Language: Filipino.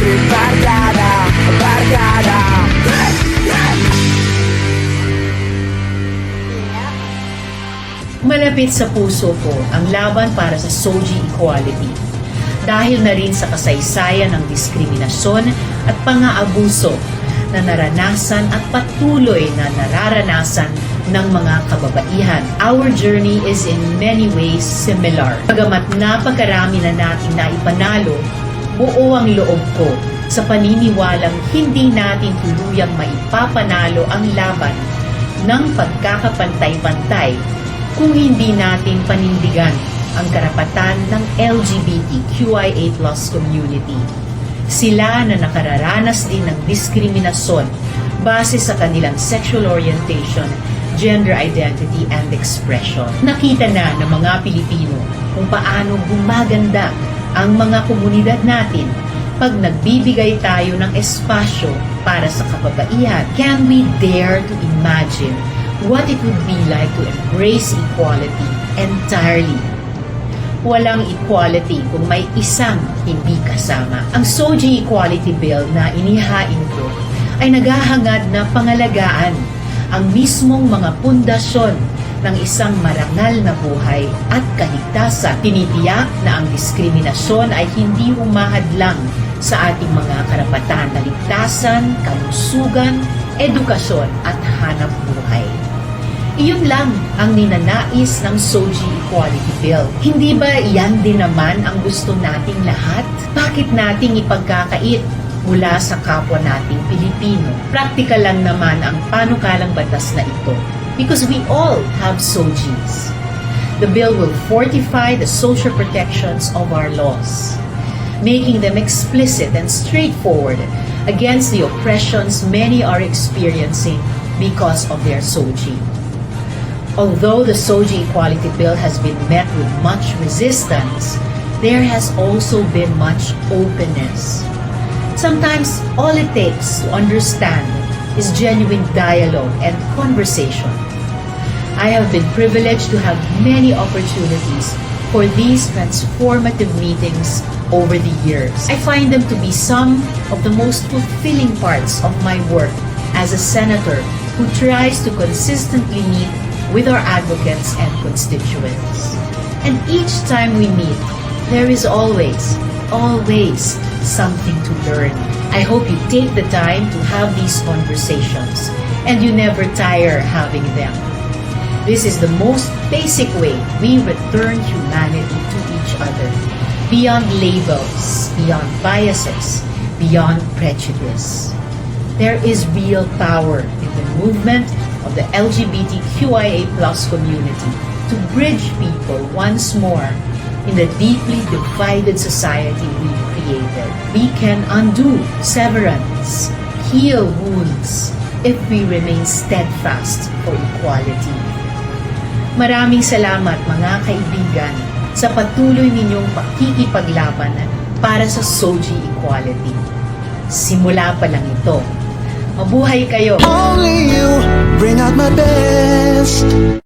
Barkada Hey! Hey! Malapit sa puso ko ang laban para sa Soji Equality. Dahil na rin sa kasaysayan ng diskriminasyon at pang-aabuso na naranasan at patuloy na nararanasan ng mga kababaihan. Our journey is in many ways similar. Pagamat napakarami na natin na ipanalo, buo ang loob ko sa paniniwalang hindi natin tuluyang maipapanalo ang laban ng pagkakapantay-pantay kung hindi natin panindigan ang karapatan ng LGBTQIA plus community. Sila na nakararanas din ng diskriminasyon base sa kanilang sexual orientation, gender identity, and expression. Nakita na ng mga Pilipino kung paano gumaganda ang mga komunidad natin pag nagbibigay tayo ng espasyo para sa kababaihan. Can we dare to imagine what it would be like to embrace equality entirely? Walang equality kung may isang hindi kasama. Ang SOGI Equality Bill na inihain ko ay naghahangad na pangalagaan ang mismong mga pundasyon ng isang marangal na buhay at kaligtasan. Tinitiyak na ang diskriminasyon ay hindi humahadlang sa ating mga karapatan na ligtasan, kalusugan, edukasyon at hanap buhay. Iyon lang ang ninanais ng SOGI Equality Bill. Hindi ba iyan din naman ang gusto nating lahat? Bakit nating ipagkakait mula sa kapwa nating Pilipino? Praktikal lang naman ang panukalang batas na ito because we all have SOGIs. The bill will fortify the social protections of our laws, making them explicit and straightforward against the oppressions many are experiencing because of their SOGI. Although the Soji Equality Bill has been met with much resistance, there has also been much openness. Sometimes all it takes to understand is genuine dialogue and conversation. I have been privileged to have many opportunities for these transformative meetings over the years. I find them to be some of the most fulfilling parts of my work as a senator who tries to consistently meet with our advocates and constituents. And each time we meet, there is always, always something to learn. I hope you take the time to have these conversations and you never tire having them. This is the most basic way we return humanity to each other, beyond labels, beyond biases, beyond prejudice. There is real power in the movement of the LGBTQIA plus community to bridge people once more in the deeply divided society we created. We can undo severance, heal wounds, if we remain steadfast for equality. Maraming salamat mga kaibigan sa patuloy ninyong pakikipaglaban para sa SOGI Equality. Simula pa lang ito. Mabuhay kayo! Only you bring out my best